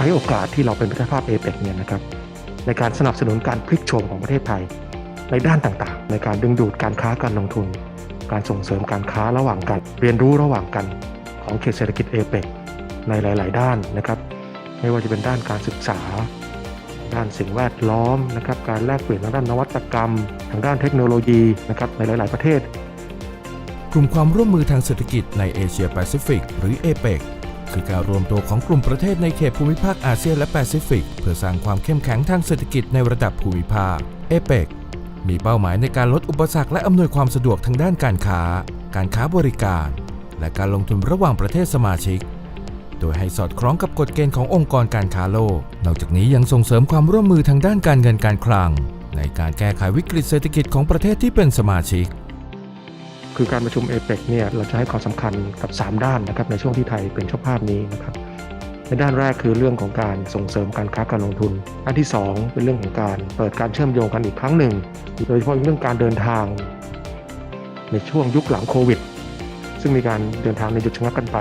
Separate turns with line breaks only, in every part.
ใช้โอกาสที่เราเป็นประเทศภาพเอเปกเนี่ยนะครับในการสนับสนุนการพลิกโฉมของประเทศไทย ในด้านต่างๆ ในการดึงดูดการค้าการลงทุน การส่งเสริมการค้าระหว่างกัน เรียนรู้ระหว่างกันของเขตเศรษฐกิจเอเปกในหลาย ๆ ด้านนะครับ ไม่ว่าจะเป็นด้านการศึกษา ด้านสิ่งแวดล้อมนะครับการแลกเปลี่ยนทางด้านนวัตกรรม ทางด้านเทคโนโลยีนะครับในหลาย ๆ ประเทศ
กลุ่มความร่วมมือทางเศรษฐกิจในเอเชียแปซิฟิกหรือเอเปกคือการรวมตัวของกลุ่มประเทศในเขตภูมิภาคอาเซียนและแปซิฟิก เพื่อสร้างความเข้มแข็งทางเศรษฐกิจในระดับภูมิภาคเอเปกมีเป้าหมายในการลดอุปสรรคและอำนวยความสะดวกทางด้านการค้า การค้าบริการ และการลงทุนระหว่างประเทศสมาชิก โดยให้สอดคล้องกับกฎเกณฑ์ขององค์กรการค้าโลก นอกจากนี้ยังส่งเสริมความร่วมมือทางด้านการเงินการคลัง ในการแก้ไขวิกฤตเศรษฐกิจของประเทศที่เป็นสมาชิก
คือการประชุมเอเปกเนี่ยเราจะให้ความสำคัญกับ 3 ด้านนะครับในช่วงที่ไทยเป็นเจ้าภาพนี้นะครับในด้านแรกคือเรื่องของการส่งเสริมการค้าการลงทุน อันที่ 2 เป็นเรื่องของการเปิดการเชื่อมโยงกันอีกครั้งหนึ่ง โดยเฉพาะเรื่องการเดินทาง ในช่วงยุคหลังโควิด ซึ่งมีการเดินทางในหยุดชะงักกันไป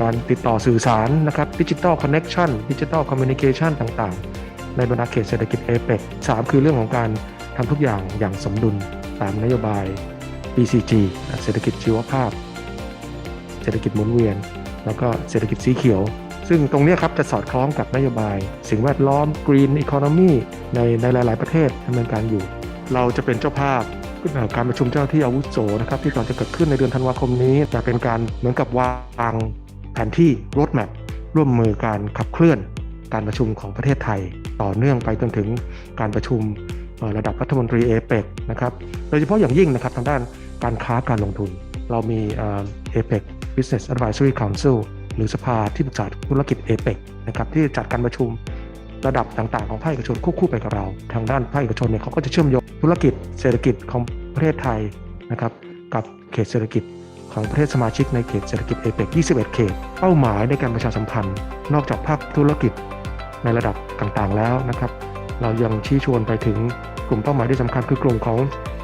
การติดต่อสื่อสารนะครับดิจิ t a ลคอนเน็ชันดิจิ t a ลคอมมิวนิเคชันต่างๆ ในบรรดาเขตเศรษฐกิจเอเปกสามคือเรื่องของการทำทุกอย่างอย่างสมดุลตามนโยบาย BCG เศรษฐกิจชีวภาพ เศรษฐกิจหมุนเวียน แล้วก็เศรษฐกิจสีเขียว ซึ่งตรงนี้ครับจะสอดคล้องกับนโยบาย สิ่งแวดล้อม Green Economy ในในหลาย ๆ ประเทศดำเนินการอยู่ เราจะเป็นเจ้าภาพการประชุมเจ้าที่อาวุโสนะครับที่ก่อนจะเกิดขึ้นในเดือนธันวาคมนี้จะเป็นการเหมือนกับวาง แผนที่ roadmap ร่วมมือการขับเคลื่อนการประชุมของประเทศไทย ต่อเนื่องไปจนถึงการประชุมระดับรัฐมนตรีเอเปกนะครับโดยเฉพาะอย่างยิ่งนะครับทางด้านการค้าการลงทุน เรามีเอเปก Business Advisory Council หรือสภาที่ปรึกษาธุรกิจเอเปกนะครับที่จัดการประชุมระดับต่างๆ ของภาคเอกชนควบคู่ไปกับเรา ทางด้านภาคเอกชนเนี่ยเขาก็จะเชื่อมโยงธุรกิจเศรษฐกิจของประเทศไทยนะครับกับเขตเศรษฐกิจ ของประเทศสมาชิกในเขตเศรษฐกิจเอเปก21 เขต เป้าหมายในการประชาสัมพันธ์ นอกจากภาคธุรกิจในระดับต่างๆแล้วนะครับ เรายังชี้ชวนไปถึงกลุ่มเป้าหมายที่สำคัญคือกลุ่มของ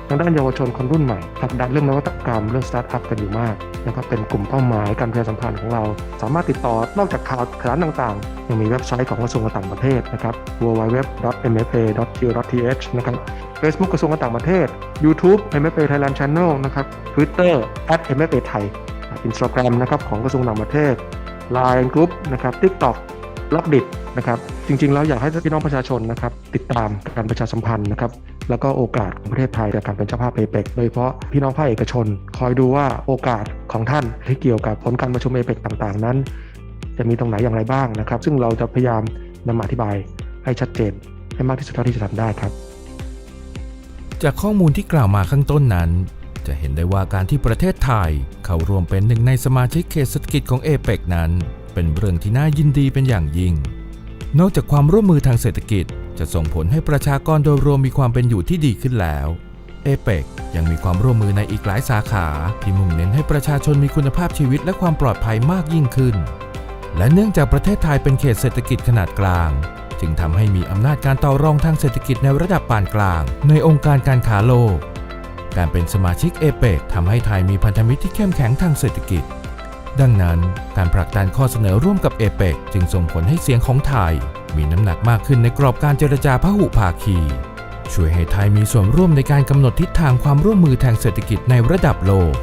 ทางด้านเยาวชนคนรุ่นใหม่ผลักดันเรื่องนวัตกรรมเรื่องสตาร์ทอัพกันอยู่มากนะครับเป็นกลุ่มเป้าหมายการประชาสัมพันธ์ของเรา สามารถติดต่อนอกจากข่าวสารต่างๆ ยังมีเว็บไซต์ของกระทรวงการต่างประเทศนะครับ www.mfa.go.th นะครับ Facebook กระทรวงการต่างประเทศ YouTube MFA Thailand Channel นะครับ Twitter @mfa Thai Instagram นะครับของกระทรวงต่างประเทศ Line Group นะครับ TikTok ล็อกดิดนะครับจริงๆแล้วอยากให้พี่น้องประชาชนนะครับติดตามการประชาสัมพันธ์นะครับ แล้วก็โอกาสของประเทศไทยจากการเป็นเจ้าภาพเอเปกโดยเฉพาะพี่น้องภาคเอกชน คอยดูว่าโอกาสของท่านที่เกี่ยวกับผลการประชุมเอเปกต่างๆ นั้น จะมีตรงไหนอย่างไรบ้างนะครับ ซึ่งเราจะพยายามนำมาอธิบายให้ชัดเจนให้มากที่สุดเท่าที่จะทำได้ครับ
จากข้อมูลที่กล่าวมาข้างต้นนั้น จะเห็นได้ว่าการที่ประเทศไทย เข้าร่วมเป็นหนึ่งในสมาชิกเขตเศรษฐกิจของเอเปกนั้น เป็นเรื่องที่น่ายินดีเป็นอย่างยิ่ง นอกจากความร่วมมือทางเศรษฐกิจ จะส่งผลให้ประชากรโดยรวมมีความเป็นอยู่ที่ดีขึ้นแล้วเอเปกยังมีความร่วมมือในอีกหลายสาขาที่มุ่งเน้นให้ประชาชนมีคุณภาพชีวิตและความปลอดภัยมากยิ่งขึ้น และเนื่องจากประเทศไทยเป็นเขตเศรษฐกิจขนาดกลาง จึงทำให้มีอำนาจการต่อรองทางเศรษฐกิจในระดับปานกลาง ในองค์การการค้าโลก การเป็นสมาชิกเอเปกทำให้ไทยมีพันธมิตรที่เข้มแข็งทางเศรษฐกิจ ดังนั้นการผลักดันข้อเสนอร่วมกับเอเปกจึงส่งผลให้เสียงของไทย มีน้ำหนักมากขึ้นในกรอบการเจรจาพหุภาคี ช่วยให้ไทยมีส่วนร่วมในการกำหนดทิศทางความร่วมมือทางเศรษฐกิจในระดับโลก